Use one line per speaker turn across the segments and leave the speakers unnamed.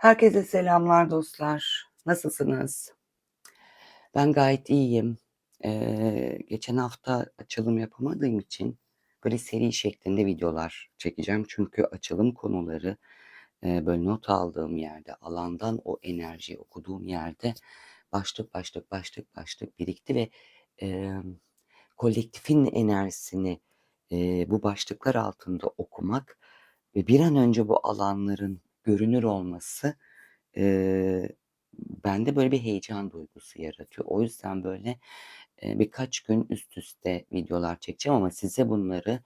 Herkese selamlar dostlar. Nasılsınız? Ben gayet iyiyim. Eee, geçen hafta açılım yapamadığım için böyle seri şeklinde videolar çekeceğim. Çünkü açılım konuları eee, böyle not aldığım yerde, alandan o enerjiyi okuduğum yerde başlık başlık başlık başlık birikti ve emm, kolektifin enerjisini eee, bu başlıklar altında okumak ve bir an önce bu alanların görünür olması Eee, bende böyle bir heyecan duygusu yaratıyor. O yüzden böyle, eee, birkaç gün üst üste videolar çekeceğim ama size bunları,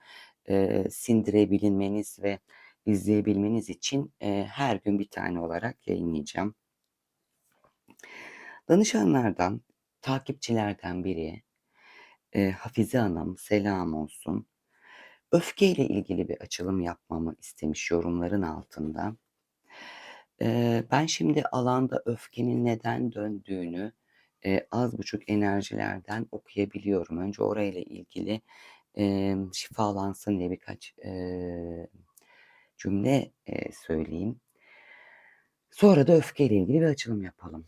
eee, sindirebilmeniz ve izleyebilmeniz için, eee, her gün bir tane olarak yayınlayacağım. Danışanlardan, takipçilerden biri, eee, Hafize Hanım, selam olsun, öfkeyle ilgili bir açılım yapmamı istemiş yorumların altında. Ben şimdi alanda öfkenin neden döndüğünü, eee, az buçuk enerjilerden okuyabiliyorum. Önce orayla ilgili, emm, şifalansın diye birkaç, eee, cümle, eee, söyleyeyim. Sonra da öfkeyle ilgili bir açılım yapalım.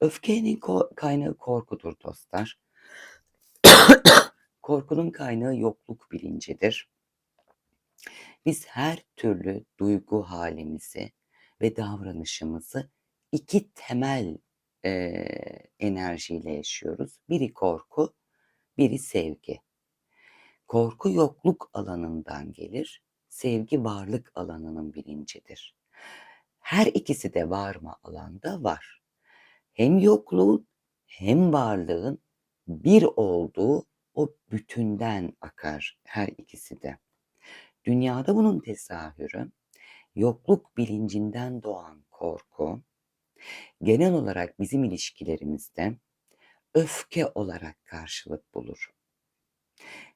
Öfkenin ko kaynağı korkudur dostlar. Korkunun kaynağı yokluk bilincidir. Biz her türlü duygu halimizi ve davranışımızı iki temel, eee, enerjiyle yaşıyoruz. Biri korku, biri sevgi. Korku yokluk alanından gelir, sevgi varlık alanının bilincidir. Her ikisi de var mı alanda? Var. Hem yokluğun hem varlığın bir olduğu o bütünden akar her ikisi de. Dünyada bunun tezahürü yokluk bilincinden doğan korku genel olarak bizim ilişkilerimizde öfke olarak karşılık bulur.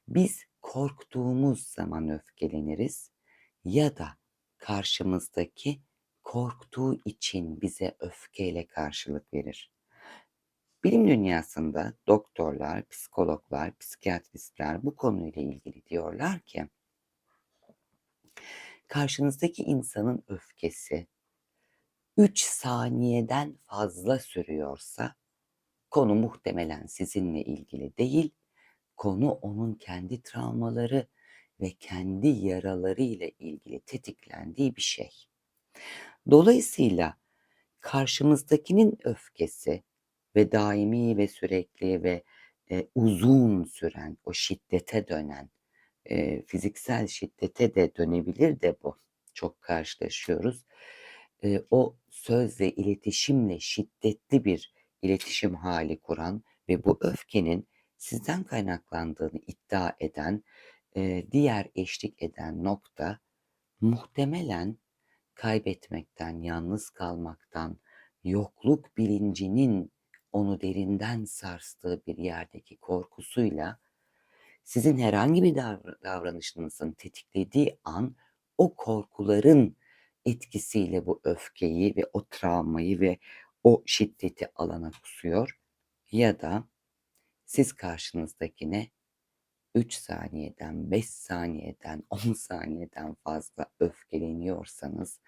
Biz korktuğumuz zaman öfkeleniriz ya da karşımızdaki korktuğu için bize öfkeyle karşılık verir. Bilim dünyasında doktorlar, psikologlar, psikiyatristler bu konuyla ilgili diyorlar ki karşınızdaki insanın öfkesi 3 saniyeden fazla sürüyorsa konu muhtemelen sizinle ilgili değil, konu onun kendi travmaları ve kendi yaraları ile ilgili tetiklendiği bir şey. Dolayısıyla karşımızdakinin öfkesi ve daimi ve sürekli ve e, uzun süren o şiddete dönen e, fiziksel şiddete de dönebilir de bu. Çok karşılaşıyoruz. E, o sözle, iletişimle şiddetli bir iletişim hali kuran ve bu öfkenin sizden kaynaklandığını iddia eden, e, diğer eşlik eden nokta muhtemelen kaybetmekten, yalnız kalmaktan, yokluk bilincinin onu derinden sarstığı bir yerdeki korkusuyla sizin herhangi bir davranışınızın tetiklediği an o korkuların etkisiyle bu öfkeyi ve o travmayı ve o şiddeti alana kusuyor ya da siz karşınızdakine 3 saniyeden, 5 saniyeden, 10 saniyeden fazla öfkeleniyorsanız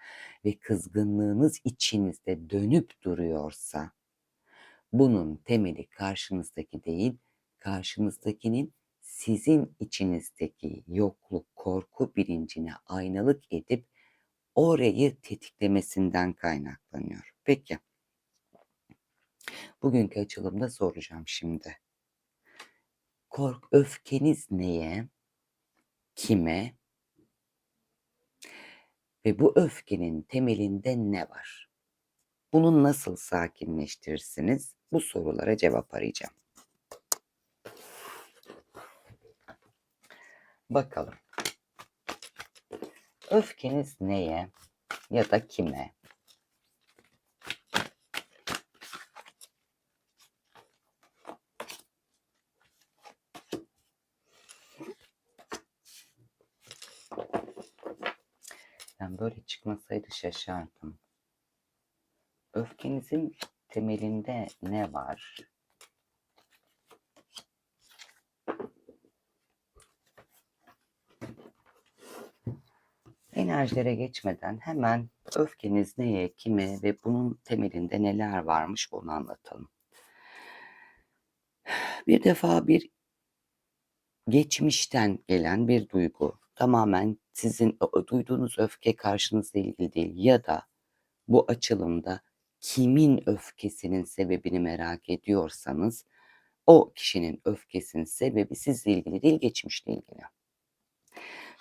ve kızgınlığınız içinizde dönüp duruyorsa bunun temeli karşınızdaki değil, karşınızdakinin sizin içinizdeki yokluk, korku bilincine aynalık edip orayı tetiklemesinden kaynaklanıyor. Peki. Bugünkü açılımda soracağım şimdi. Kork, öfkeniz neye? Kime? Ve bu öfkenin temelinde ne var? Bunu nasıl sakinleştirirsiniz? Bu sorulara cevap arayacağım. Bakalım. Öfkeniz neye ya da kime? Ben böyle çıkmasaydı şaşardım. Öfkenizin temelinde ne var? Enerjilere geçmeden hemen öfkeniz neye, kime ve bunun temelinde neler varmış onu anlatalım. Bir defa bir geçmişten gelen bir duygu tamamen sizin duyduğunuz öfke karşınızla ilgili değil ya da bu açılımda kimin öfkesinin sebebini merak ediyorsanız o kişinin öfkesinin sebebi sizle ilgili değil geçmişle ilgili.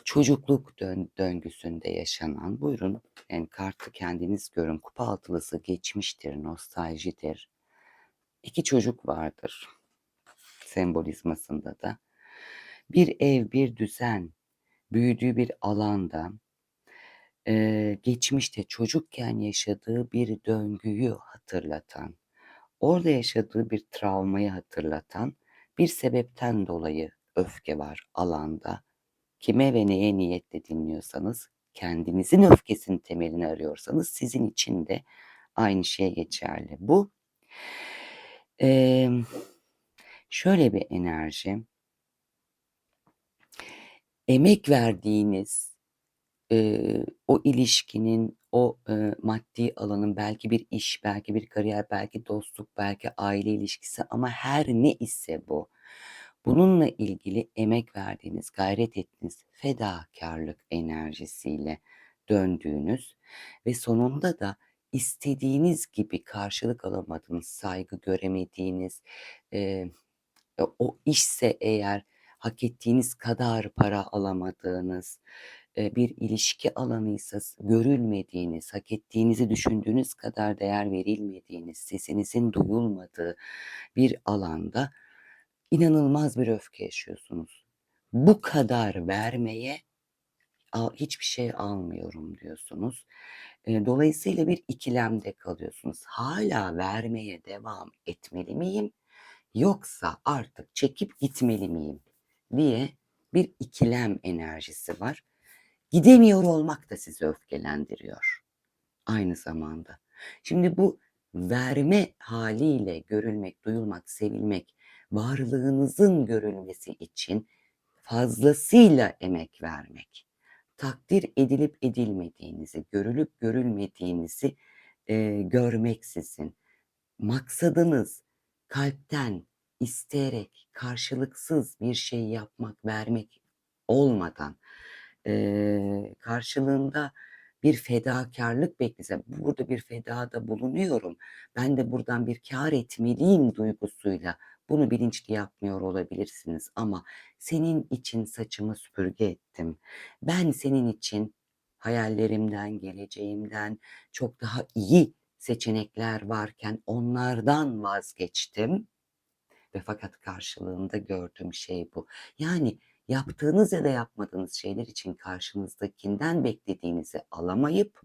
Çocukluk dön döngüsünde yaşanan buyurun yani kartı kendiniz görün kupa altılısı geçmiştir, nostaljidir. İki çocuk vardır sembolizmasında da. Bir ev, bir düzen, büyüdüğü bir alanda e, geçmişte çocukken yaşadığı bir döngüyü hatırlatan, orada yaşadığı bir travmayı hatırlatan bir sebepten dolayı öfke var alanda. Kime ve neye niyetle dinliyorsanız, kendinizin öfkesinin temelini arıyorsanız sizin için de aynı şey geçerli. Bu e, şöyle bir enerji. Emek verdiğiniz e, o ilişkinin, o e, maddi alanın belki bir iş, belki bir kariyer, belki dostluk, belki aile ilişkisi ama her ne ise bu. Bununla ilgili emek verdiğiniz, gayret ettiğiniz fedakarlık enerjisiyle döndüğünüz ve sonunda da istediğiniz gibi karşılık alamadığınız, saygı göremediğiniz, e, o işse eğer hak ettiğiniz kadar para alamadığınız, bir ilişki alanıysa görülmediğiniz, hak ettiğinizi düşündüğünüz kadar değer verilmediğiniz, sesinizin duyulmadığı bir alanda inanılmaz bir öfke yaşıyorsunuz. Bu kadar vermeye hiçbir şey almıyorum diyorsunuz. Dolayısıyla bir ikilemde kalıyorsunuz. Hala vermeye devam etmeli miyim? Yoksa artık çekip gitmeli miyim? diye bir ikilem enerjisi var. Gidemiyor olmak da sizi öfkelendiriyor aynı zamanda. Şimdi bu verme haliyle görülmek, duyulmak, sevilmek, varlığınızın görülmesi için fazlasıyla emek vermek, takdir edilip edilmediğinizi, görülüp görülmediğinizi e, görmeksizin, maksadınız kalpten, isteyerek, karşılıksız bir şey yapmak, vermek olmadan e, karşılığında bir fedakarlık beklese, burada bir fedada bulunuyorum, ben de buradan bir kar etmeliyim duygusuyla bunu bilinçli yapmıyor olabilirsiniz ama senin için saçımı süpürge ettim. Ben senin için hayallerimden, geleceğimden çok daha iyi seçenekler varken onlardan vazgeçtim ve fakat karşılığında gördüğüm şey bu. Yani yaptığınız ya da yapmadığınız şeyler için karşınızdakinden beklediğinizi alamayıp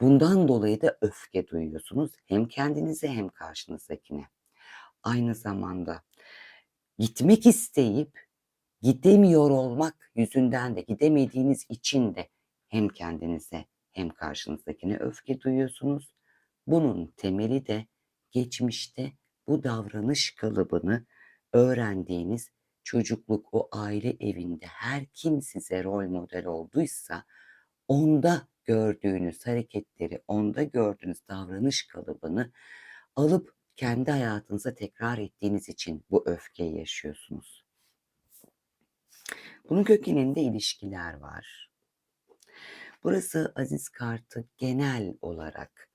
bundan dolayı da öfke duyuyorsunuz hem kendinize hem karşınızdakine. Aynı zamanda gitmek isteyip gidemiyor olmak yüzünden de gidemediğiniz için de hem kendinize hem karşınızdakine öfke duyuyorsunuz. Bunun temeli de geçmişte bu davranış kalıbını öğrendiğiniz çocukluk o aile evinde her kim size rol model olduysa onda gördüğünüz hareketleri, onda gördüğünüz davranış kalıbını alıp kendi hayatınıza tekrar ettiğiniz için bu öfkeyi yaşıyorsunuz. Bunun kökeninde ilişkiler var. Burası Aziz Kartı genel olarak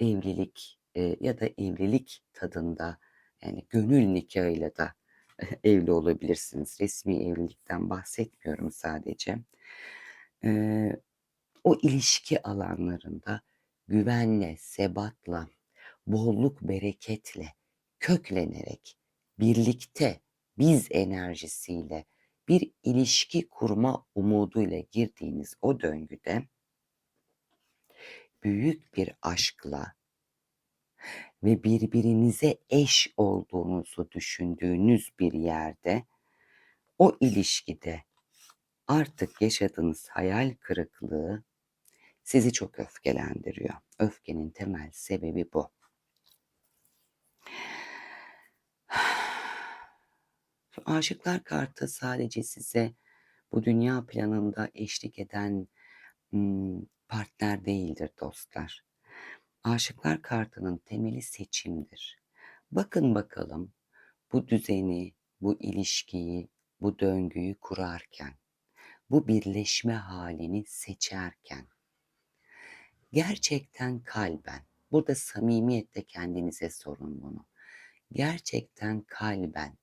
evlilik e, ya da evlilik tadında yani gönül nikahıyla da evli olabilirsiniz. Resmi evlilikten bahsetmiyorum sadece. E, o ilişki alanlarında güvenle, sebatla, bolluk bereketle, köklenerek, birlikte, biz enerjisiyle bir ilişki kurma umuduyla girdiğiniz o döngüde büyük bir aşkla ve birbirinize eş olduğunuzu düşündüğünüz bir yerde o ilişkide artık yaşadığınız hayal kırıklığı sizi çok öfkelendiriyor. Öfkenin temel sebebi bu. Aşıklar kartı sadece size bu dünya planında eşlik eden partner değildir dostlar. Aşıklar kartının temeli seçimdir. Bakın bakalım bu düzeni, bu ilişkiyi, bu döngüyü kurarken, bu birleşme halini seçerken gerçekten kalben, burada samimiyetle kendinize sorun bunu. Gerçekten kalben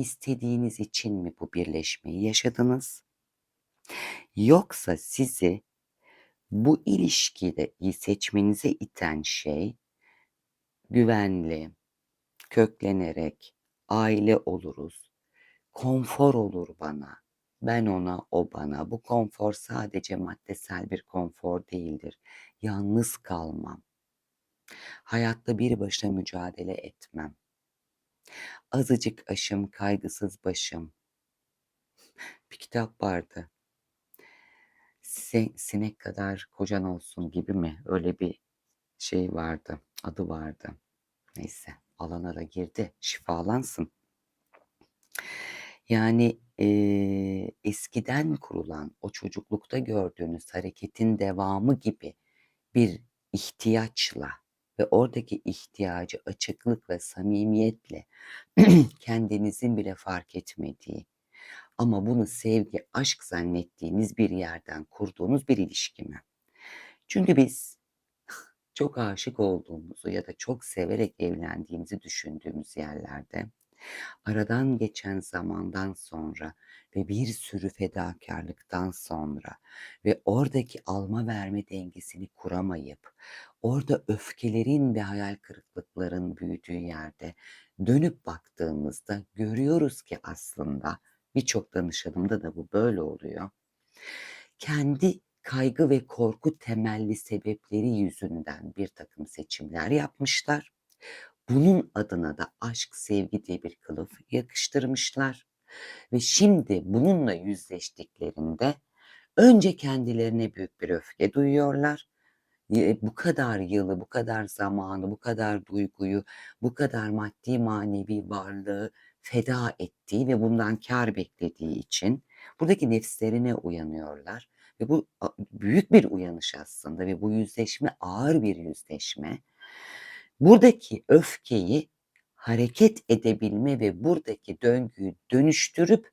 istediğiniz için mi bu birleşmeyi yaşadınız? Yoksa sizi bu ilişkide seçmenize iten şey güvenli, köklenerek aile oluruz. Konfor olur bana. Ben ona, o bana. Bu konfor sadece maddesel bir konfor değildir. Yalnız kalmam. Hayatta bir başına mücadele etmem. Azıcık aşım, kaygısız başım. Bir kitap vardı. Sinek kadar kocan olsun gibi mi? Öyle bir şey vardı. Adı vardı. Neyse alana da girdi. Şifalansın. Yani eee, eskiden kurulan o çocuklukta gördüğünüz hareketin devamı gibi bir ihtiyaçla ve oradaki ihtiyacı açıklık ve samimiyetle kendinizin bile fark etmediği ama bunu sevgi, aşk zannettiğiniz bir yerden kurduğunuz bir ilişki mi? Çünkü biz çok aşık olduğumuzu ya da çok severek evlendiğimizi düşündüğümüz yerlerde aradan geçen zamandan sonra ve bir sürü fedakarlıktan sonra ve oradaki alma verme dengesini kuramayıp orada öfkelerin ve hayal kırıklıkların büyüdüğü yerde dönüp baktığımızda görüyoruz ki aslında birçok danışanımda da bu böyle oluyor. Kendi kaygı ve korku temelli sebepleri yüzünden bir takım seçimler yapmışlar. Bunun adına da aşk, sevgi diye bir kılıf yakıştırmışlar. Ve şimdi bununla yüzleştiklerinde önce kendilerine büyük bir öfke duyuyorlar. Bu kadar yılı, bu kadar zamanı, bu kadar duyguyu, bu kadar maddi manevi varlığı feda ettiği ve bundan kar beklediği için buradaki nefslerine uyanıyorlar. Ve bu büyük bir uyanış aslında ve bu yüzleşme ağır bir yüzleşme. Buradaki öfkeyi hareket edebilme ve buradaki döngüyü dönüştürüp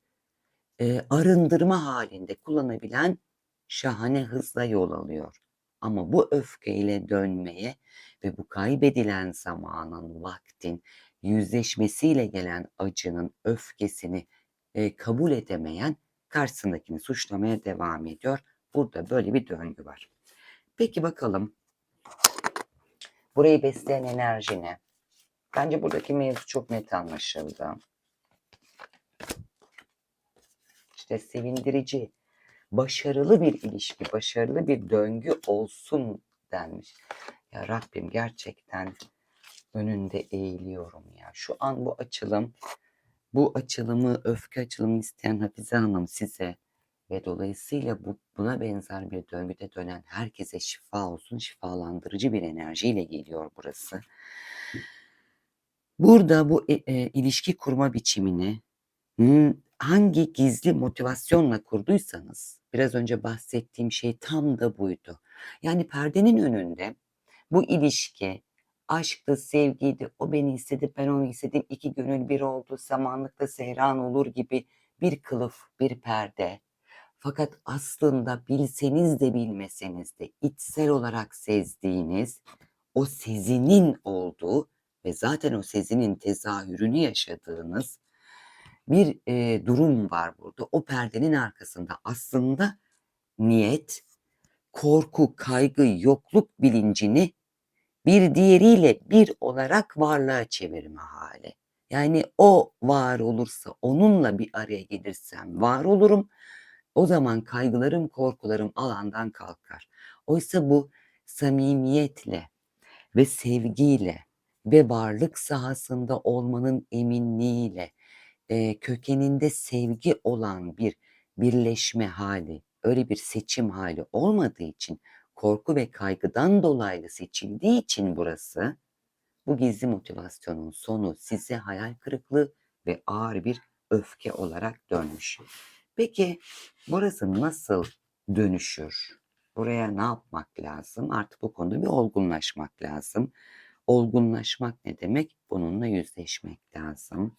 e, arındırma halinde kullanabilen şahane hızla yol alıyor. Ama bu öfkeyle dönmeye ve bu kaybedilen zamanın, vaktin, yüzleşmesiyle gelen acının öfkesini e, kabul edemeyen karşısındakini suçlamaya devam ediyor. Burada böyle bir döngü var. Peki bakalım burayı besleyen enerji ne? Bence buradaki mevzu çok net anlaşıldı. İşte sevindirici, başarılı bir ilişki, başarılı bir döngü olsun denmiş. Ya Rabbim gerçekten önünde eğiliyorum ya. Şu an bu açılım, bu açılımı, öfke açılımı isteyen Hafize Hanım size ve dolayısıyla bu, buna benzer bir döngüde dönen herkese şifa olsun, şifalandırıcı bir enerjiyle geliyor burası. Burada bu e, e, ilişki kurma biçimini hangi gizli motivasyonla kurduysanız, biraz önce bahsettiğim şey tam da buydu. Yani perdenin önünde bu ilişki aşktı, sevgiydi, o beni istedi, ben onu istedim, iki gönül bir oldu, zamanlıkta sehran olur gibi bir kılıf, bir perde. Fakat aslında bilseniz de bilmeseniz de içsel olarak sezdiğiniz o sezinin olduğu ve zaten o sezinin tezahürünü yaşadığınız bir e, durum var burada. O perdenin arkasında aslında niyet, korku, kaygı, yokluk bilincini bir diğeriyle bir olarak varlığa çevirme hali. Yani o var olursa, onunla bir araya gelirsem var olurum. O zaman kaygılarım, korkularım alandan kalkar. Oysa bu samimiyetle ve sevgiyle ve varlık sahasında olmanın eminliğiyle e, kökeninde sevgi olan bir birleşme hali, öyle bir seçim hali olmadığı için korku ve kaygıdan dolayı seçildiği için burası bu gizli motivasyonun sonu size hayal kırıklığı ve ağır bir öfke olarak dönmüş. Peki burası nasıl dönüşür? buraya ne yapmak lazım? Artık bu konuda bir olgunlaşmak lazım. Olgunlaşmak ne demek? Bununla yüzleşmek lazım.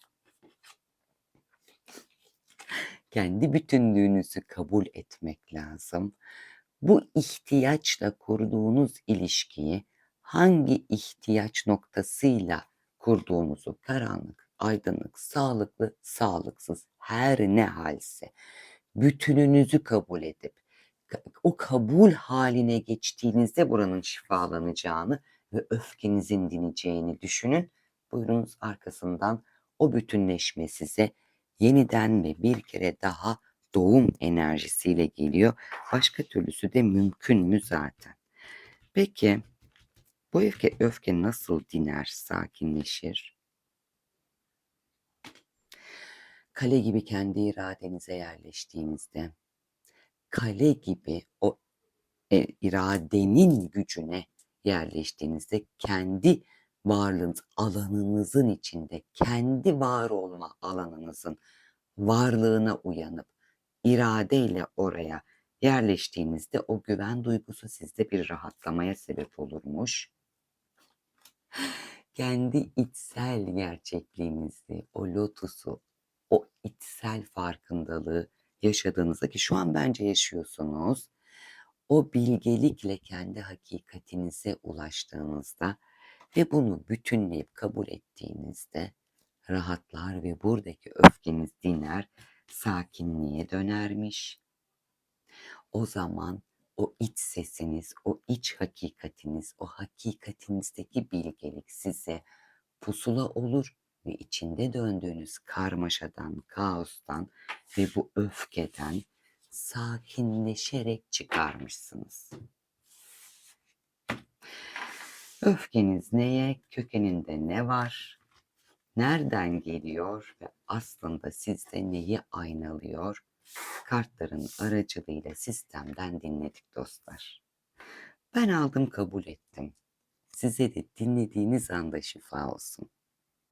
Kendi bütünlüğünüzü kabul etmek lazım. Bu ihtiyaçla kurduğunuz ilişkiyi hangi ihtiyaç noktasıyla kurduğunuzu karanlık, aydınlık, sağlıklı, sağlıksız her ne halse bütününüzü kabul edip o kabul haline geçtiğinizde buranın şifalanacağını ve öfkenizin dineceğini düşünün. Buyurunuz arkasından o bütünleşme size yeniden ve bir kere daha doğum enerjisiyle geliyor. Başka türlüsü de mümkün mü zaten? Peki bu öfke, öfke nasıl diner, sakinleşir? Kale gibi kendi iradenize yerleştiğinizde, kale gibi o e, iradenin gücüne yerleştiğinizde kendi varlığınız alanınızın içinde kendi var olma alanınızın varlığına uyanıp iradeyle oraya yerleştiğinizde o güven duygusu sizde bir rahatlamaya sebep olurmuş. Kendi içsel gerçekliğinizi, o lotusu, o içsel farkındalığı yaşadığınızda ki şu an bence yaşıyorsunuz. O bilgelikle kendi hakikatinize ulaştığınızda ve bunu bütünleyip kabul ettiğinizde rahatlar ve buradaki öfkeniz diner, sakinliğe dönermiş. O zaman o iç sesiniz, o iç hakikatiniz, o hakikatinizdeki bilgelik size pusula olur ve içinde döndüğünüz karmaşadan, kaostan ve bu öfkeden sakinleşerek çıkarmışsınız. Öfkeniz neye, kökeninde ne var, nereden geliyor ve aslında sizde neyi aynalıyor? Kartların aracılığıyla sistemden dinledik dostlar. Ben aldım kabul ettim. Size de dinlediğiniz anda şifa olsun.